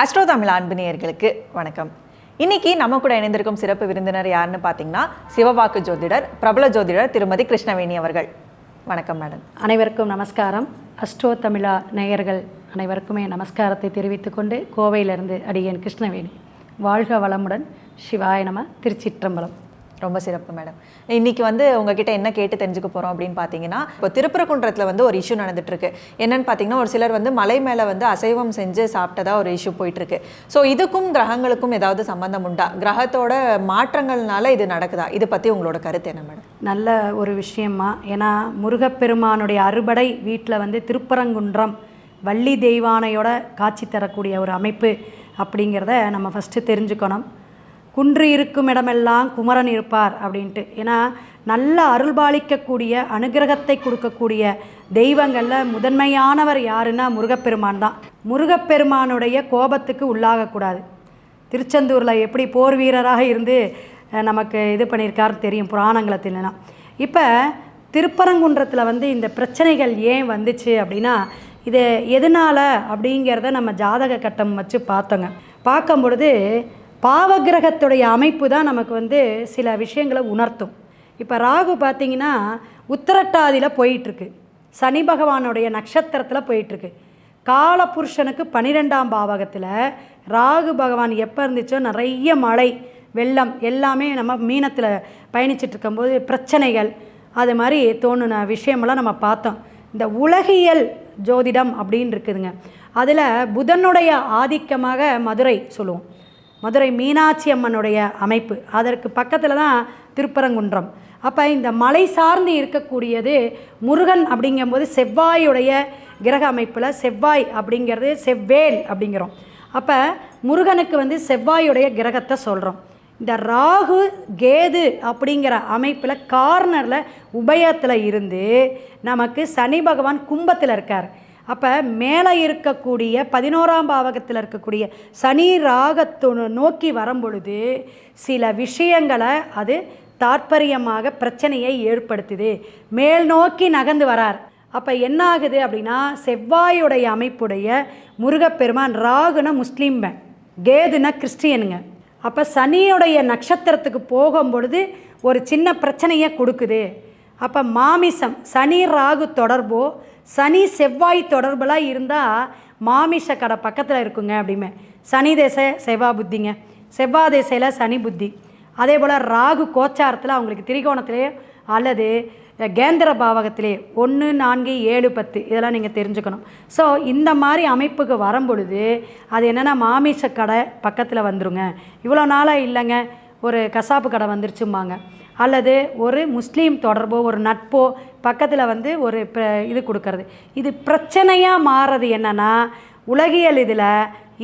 Astro Tamil அன்பு வணக்கம். இன்னைக்கு நம்ம கூட இணைந்திருக்கும் சிறப்பு விருந்தினர் யாருன்னு பார்த்தீங்கன்னா சிவவாக்கு ஜோதிடர் பிரபல ஜோதிடர் திருமதி கிருஷ்ணவேணி அவர்கள். வணக்கம் மேடம். அனைவருக்கும் நமஸ்காரம். அஸ்ட்ரோ தமிழா நேயர்கள் அனைவருக்குமே நமஸ்காரத்தை தெரிவித்துக்கொண்டு கோவையிலிருந்து அடியேன் கிருஷ்ணவேணி. வாழ்க வளமுடன். சிவாய நம திருச்சிற்றம்பலம். ரொம்ப சிறப்பு மேடம் இன்னைக்கு வந்து உங்ககிட்ட என்ன கேட்டு தெரிஞ்சுக்க போறோம் அப்படின்னு பார்த்தீங்கன்னா இப்போ திருப்பரங்குன்றத்தில் வந்து ஒரு இஷ்யூ நடந்துட்டு இருக்கு என்னன்னு பார்த்தீங்கன்னா ஒரு சிலர் வந்து மலை மேலே வந்து அசைவம் செஞ்சு சாப்பிட்டதா ஒரு இஷ்யூ போயிட்டு இருக்கு ஸோ இதுக்கும் கிரகங்களுக்கும் ஏதாவது சம்பந்தம் உண்டா? கிரகத்தோட மாற்றங்கள்னால இது நடக்குதா? இது பத்தி உங்களோட கருத்து என்ன மேடம் நல்ல ஒரு விஷயமா ஏன்னா முருகப்பெருமானுடைய அறுபடை வீட்டில் வந்து திருப்பரங்குன்றம் வள்ளி தெய்வானையோட காட்சி தரக்கூடிய ஒரு அமைப்பு அப்படிங்கிறத நம்ம ஃபஸ்ட்டு தெரிஞ்சுக்கணும். குன்று இருக்கும் இடமெல்லாம் குமரன் இருப்பார் அப்படின்ட்டு. ஏன்னா நல்ல அருள்பாலிக்கக்கூடிய அனுகிரகத்தை கொடுக்கக்கூடிய தெய்வங்களில் முதன்மையானவர் யாருன்னா முருகப்பெருமான் தான். முருகப்பெருமானுடைய கோபத்துக்கு உள்ளாகக்கூடாது திருச்செந்தூரில் எப்படி போர் வீரராக இருந்து நமக்கு இது பண்ணியிருக்காருன்னு தெரியும் புராணங்களத்திலாம் இப்போ திருப்பரங்குன்றத்தில் வந்து இந்த பிரச்சனைகள் ஏன் வந்துச்சு அப்படின்னா இது எதனால் அப்படிங்கிறத நம்ம ஜாதக கட்டம் வச்சு பார்த்தோங்க. பார்க்கும் பொழுது பாவகிரகத்துடைய அமைப்பு தான் நமக்கு வந்து சில விஷயங்களை உணர்த்தும். இப்போ ராகு பார்த்தீங்கன்னா உத்தரட்டாதியில் போயிட்டுருக்கு. சனி பகவானுடைய நட்சத்திரத்தில் போயிட்டுருக்கு. காலபுருஷனுக்கு பனிரெண்டாம் பாவகத்தில் ராகு பகவான் எப்போ இருந்துச்சோ நிறைய மழை வெள்ளம் எல்லாமே நம்ம மீனத்தில் பயணிச்சுட்டு இருக்கும்போது பிரச்சனைகள் அது மாதிரி தோணுன விஷயமெல்லாம் நம்ம பார்த்தோம். இந்த உலகியல் ஜோதிடம் அப்படின்னு இருக்குதுங்க. அதில் புதனுடைய ஆதிக்கமாக மதுரை சொல்லுவோம். மதுரை மீனாட்சி அம்மனுடைய அமைப்பு. அதற்கு பக்கத்தில் தான் திருப்பரங்குன்றம். அப்போ இந்த மலை சார்ந்து இருக்கக்கூடியது முருகன் அப்படிங்கும்போது செவ்வாயுடைய கிரக அமைப்பில் செவ்வாய் அப்படிங்கிறது செவ்வேல் அப்படிங்கிறோம். அப்போ முருகனுக்கு வந்து செவ்வாயுடைய கிரகத்தை சொல்கிறோம் இந்த ராகு கேது அப்படிங்கிற அமைப்பில் கார்னரில் உபயத்தில் இருந்து நமக்கு சனி பகவான் கும்பத்தில் இருக்கார். அப்போ மேலே இருக்கக்கூடிய பதினோராம் பாவகத்தில் இருக்கக்கூடிய சனி ராகத்து நோக்கி வரும்பொழுது சில விஷயங்களை அது தாற்பயமாக பிரச்சனையை ஏற்படுத்துது. மேல் நோக்கி நகர்ந்து வரார். அப்போ என்ன ஆகுது அப்படின்னா செவ்வாயுடைய அமைப்புடைய முருகப்பெருமான் ராகுன முஸ்லீம் கேதுனா கிறிஸ்டியனுங்க. அப்போ சனியுடைய நட்சத்திரத்துக்கு போகும் பொழுது ஒரு சின்ன பிரச்சனையை கொடுக்குது. அப்போ மாமிசம் சனி ராகு தொடர்போ சனி செவ்வாய் தொடர்பெல்லாம் இருந்தால் மாமிஷ கடை பக்கத்தில் இருக்குங்க அப்படிமே. சனி தேச செவ்வாய் புத்திங்க. செவ்வாய் தேசையில் சனி புத்தி. அதே போல் ராகு கோச்சாரத்தில் அவங்களுக்கு திரிகோணத்திலே அல்லது கேந்திர பாவகத்திலே ஒன்று நான்கு ஏழு பத்து இதெல்லாம் நீங்கள் தெரிஞ்சுக்கணும். ஸோ இந்த மாதிரி அமைப்புக்கு வரும்பொழுது அது என்னென்னா மாமிஷ கடை பக்கத்தில் வந்துருங்க. இவ்வளோ நாளாக இல்லைங்க. ஒரு கசாப்பு கடை வந்துருச்சும்பாங்க. அல்லது ஒரு முஸ்லீம் தொடர்போ ஒரு நட்போ பக்கத்தில் வந்து ஒரு இது கொடுக்கறது. இது பிரச்சனையாக மாறுறது என்னென்னா உலகியல் இதில்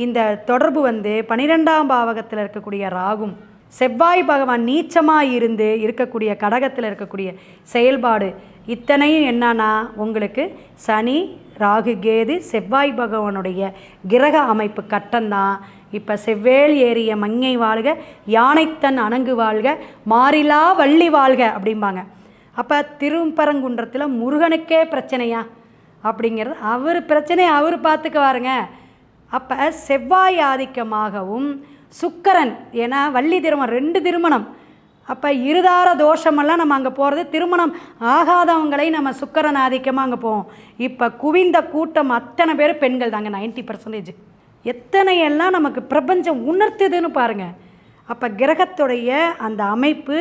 இந்த தொடர்பு வந்து பன்னிரெண்டாம் பாவகத்தில் இருக்கக்கூடிய ராகும் செவ்வாய் பகவான் நீச்சமாக இருந்து இருக்கக்கூடிய கடகத்தில் இருக்கக்கூடிய செயல்பாடு இத்தனையும் என்னன்னா உங்களுக்கு சனி ராகு கேது செவ்வாய் பகவானுடைய கிரக அமைப்பு கட்டம்தான் இப்போ செவ்வேல் ஏறிய மங்கை வாழ்க யானைத்தன் அணங்கு வாழ்க மாறிலா வள்ளி வாழ்க அப்படிம்பாங்க. அப்போ திருப்பரங்குன்றத்தில் முருகனுக்கே பிரச்சனையா? அப்படிங்கிறது அவர் பிரச்சனையை அவர் பார்த்துக்குவாருங்க. அப்போ செவ்வாய் ஆதிக்கமாகவும் சுக்கரன் ஏன்னா வள்ளி திருமணம் ரெண்டு திருமணம். அப்போ இருதார தோஷமெல்லாம் நம்ம அங்கே போகிறது திருமணம் ஆகாதவங்களை நம்ம சுக்கரன் ஆதிக்கமாக அங்கே போவோம். இப்போ குவிந்த கூட்டம் அத்தனை பேர் பெண்கள் தாங்க நைன்ட்டி பர்சன்டேஜ் எத்தனை எல்லாம் நமக்கு பிரபஞ்சம் உணர்த்துதுன்னு பாருங்கள் அப்போ கிரகத்துடைய அந்த அமைப்பு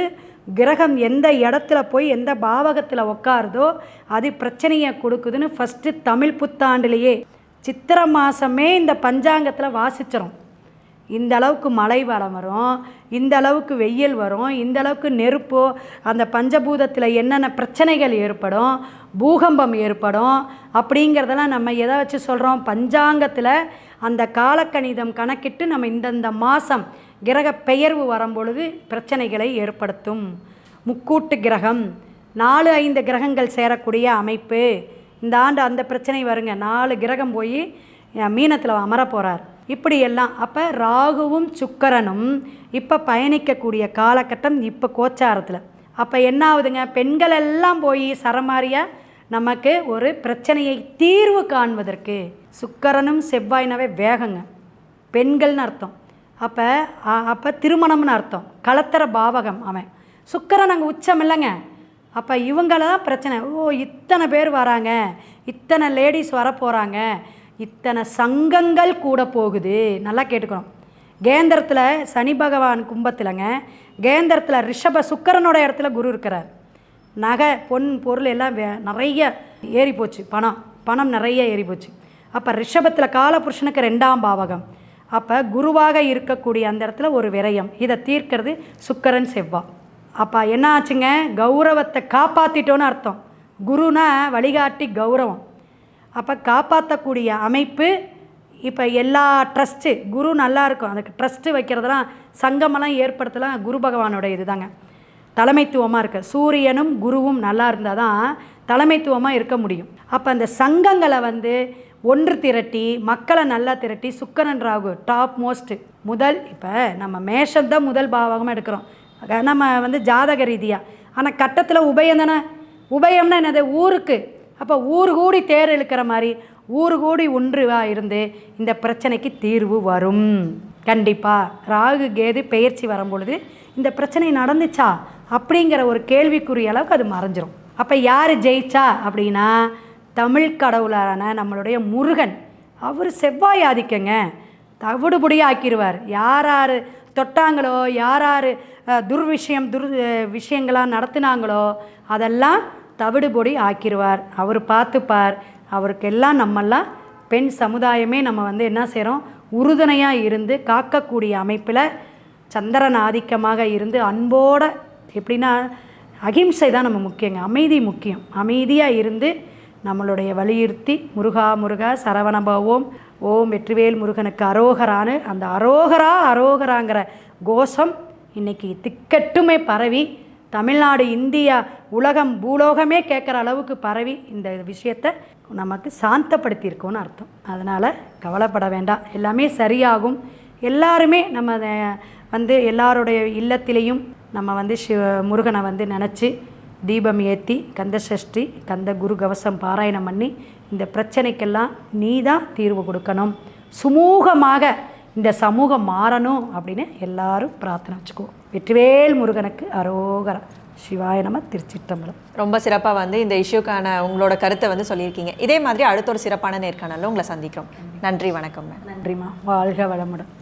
கிரகம் எந்த இடத்துல போய் எந்த பாவகத்தில் உட்காருதோ அது பிரச்சனையை கொடுக்குதுன்னு ஃபஸ்ட்டு தமிழ் புத்தாண்டுலேயே. சித்திரை மாதமே இந்த பஞ்சாங்கத்தில் வாசிச்சிடும் இந்த அளவுக்கு மழை வளம் வரும் இந்த அளவுக்கு வெயில் வரும் இந்த அளவுக்கு நெருப்பு அந்த பஞ்சபூதத்தில் என்னென்ன பிரச்சனைகள் ஏற்படும் பூகம்பம் ஏற்படும் அப்படிங்கிறதெல்லாம் நம்ம எதை வச்சு சொல்கிறோம் பஞ்சாங்கத்தில் அந்த காலக்கணிதம் கணக்கிட்டு நம்ம இந்தந்த மாதம் கிரக பெயர்வு வரும்பொழுது பிரச்சனைகளை ஏற்படுத்தும். முக்கூட்டு கிரகம் நாலு ஐந்து கிரகங்கள் சேரக்கூடிய அமைப்பு. இந்த ஆண்டு அந்த பிரச்சனை வருங்க. நாலு கிரகம் போய் மீனத்தில் அமர போகிறார் இப்படியெல்லாம். அப்போ ராகுவும் சுக்கரனும் இப்போ பயணிக்கக்கூடிய காலகட்டம் இப்போ கோச்சாரத்தில். அப்போ என்ன ஆகுதுங்க பெண்கள் எல்லாம் போய் சரமாரியாக நமக்கு ஒரு பிரச்சனையை தீர்வு காண்பதற்கு சுக்கரனும் செவ்வாய்னாவே வேகங்க. பெண்கள்னு அர்த்தம். அப்போ அப்போ திருமணம்னு அர்த்தம். கலத்தர பாவகம் அவன். சுக்கரன் அங்கே உச்சம் இல்லைங்க. அப்போ இவங்கள தான் பிரச்சனை. ஓ இத்தனை பேர் வராங்க. இத்தனை லேடிஸ் வர போகிறாங்க இத்தனை சங்கங்கள் கூட போகுது. நல்லா கேட்டுக்கணும். கேந்திரத்தில் சனி பகவான் கும்பத்திலங்க. கேந்திரத்தில் ரிஷப சுக்கரனோட இடத்துல குரு இருக்கிறார். நகை பொன் பொருள் எல்லாம் வே- நிறைய ஏறி போச்சு. பணம் பணம் நிறைய ஏறி போச்சு. அப்போ ரிஷபத்தில் காலபுருஷனுக்கு ரெண்டாம் பாவகம். அப்போ குருவாக இருக்கக்கூடிய அந்த இடத்துல ஒரு விரயம். இதை தீர்க்கிறது சுக்கரன் செவ்வா. அப்போ என்ன ஆச்சுங்க கௌரவத்தை காப்பாற்றிட்டோன்னு அர்த்தம். குருனா வழிகாட்டி கௌரவம். அப்போ காப்பாற்றக்கூடிய அமைப்பு இப்போ எல்லா ட்ரஸ்ட்டு குரு நல்லா இருக்கும். அதுக்கு ட்ரஸ்ட்டு வைக்கிறதெல்லாம் சங்கமெல்லாம் ஏற்படுத்தலாம் குரு பகவானோட இதுதாங்க. தலைமைத்துவமாக இருக்க. சூரியனும் குருவும் நல்லா இருந்தால் தான் தலைமைத்துவமாக இருக்க முடியும். அப்போ அந்த சங்கங்களை வந்து ஒன்று திரட்டி மக்களை நல்லா திரட்டி சுக்கரன் ராகு டாப் மோஸ்ட்டு முதல் இப்போ நம்ம மேஷம் தான் முதல் பாவகமாக எடுக்கிறோம். நம்ம வந்து ஜாதக ரீதியாக ஆனால் கட்டத்தில் உபயம் தானே? உபயம்னா என்னது? ஊருக்கு. அப்போ ஊர் கூடி தேர் இழுக்கிற மாதிரி ஊர் கூடி ஒன்றுவாக இருந்து இந்த பிரச்சனைக்கு தீர்வு வரும். கண்டிப்பாக ராகு கேது பெயர்ச்சி வரும்பொழுது இந்த பிரச்சனை நடந்துச்சா அப்படிங்கிற ஒரு கேள்விக்குரிய அளவுக்கு அது மறைஞ்சிரும். அப்போ யார் ஜெயிச்சா அப்படின்னா தமிழ் கடவுளான நம்மளுடைய முருகன். அவர் செவ்வாய் ஆதிக்கங்க. தவிடுபடி ஆக்கிடுவார் யார் யார் தொட்டாங்களோ யார் யார் துர்விஷயம் துர் விஷயங்களாக நடத்தினாங்களோ அதெல்லாம் தவிடுபொடி ஆக்கிடுவார் அவர் பார்த்துப்பார். அவருக்கெல்லாம் நம்மெல்லாம் பெண் சமுதாயமே நம்ம வந்து என்ன செய்கிறோம் உறுதுணையாக இருந்து காக்கக்கூடிய அமைப்பில் சந்திரன் ஆதிக்கமாக இருந்து அன்போட எப்படின்னா அகிம்சை தான் நம்ம முக்கியங்க. அமைதி முக்கியம். அமைதியாக இருந்து நம்மளுடைய வலியுறுத்தி முருகா முருகா சரவணபவோம் ஓம் வெற்றிவேல் முருகனுக்கு அரோகரான்னு. அந்த அரோகரா அரோகராங்கிற கோஷம் இன்னைக்கு திக்கட்டுமே பரவி தமிழ்நாடு இந்தியா உலகம் பூலோகமே கேட்குற அளவுக்கு பரவி இந்த விஷயத்தை நமக்கு சாந்தப்படுத்தியிருக்கோன்னு அர்த்தம். அதனால் கவலைப்பட வேண்டாம். எல்லாமே சரியாகும். எல்லாருமே நம்ம அதை வந்து எல்லாருடைய இல்லத்திலையும் நம்ம வந்து சிவ முருகனை வந்து நினச்சி தீபம் ஏற்றி கந்த சஷ்டி கந்த குரு கவசம் பாராயணம் பண்ணி இந்த பிரச்சனைக்கெல்லாம் நீ தான் தீர்வு கொடுக்கணும். சுமூகமாக இந்த சமூகம் மாறணும் அப்படின்னு எல்லாரும் பிரார்த்தனை வச்சுக்குவோம் வெற்றிவேல் முருகனுக்கு அரோகரா. சிவாய நம திருச்சிற்றம்பலம். ரொம்ப சிறப்பாக வந்து இந்த இஷ்யூக்கான உங்களோட கருத்தை வந்து சொல்லியிருக்கீங்க. இதே மாதிரி அடுத்த ஒரு சிறப்பான நேர்காணலில் உங்களை சந்திக்கிறோம். நன்றி வணக்கம் மேம் நன்றிம்மா. வாழ்க வளமுடன்.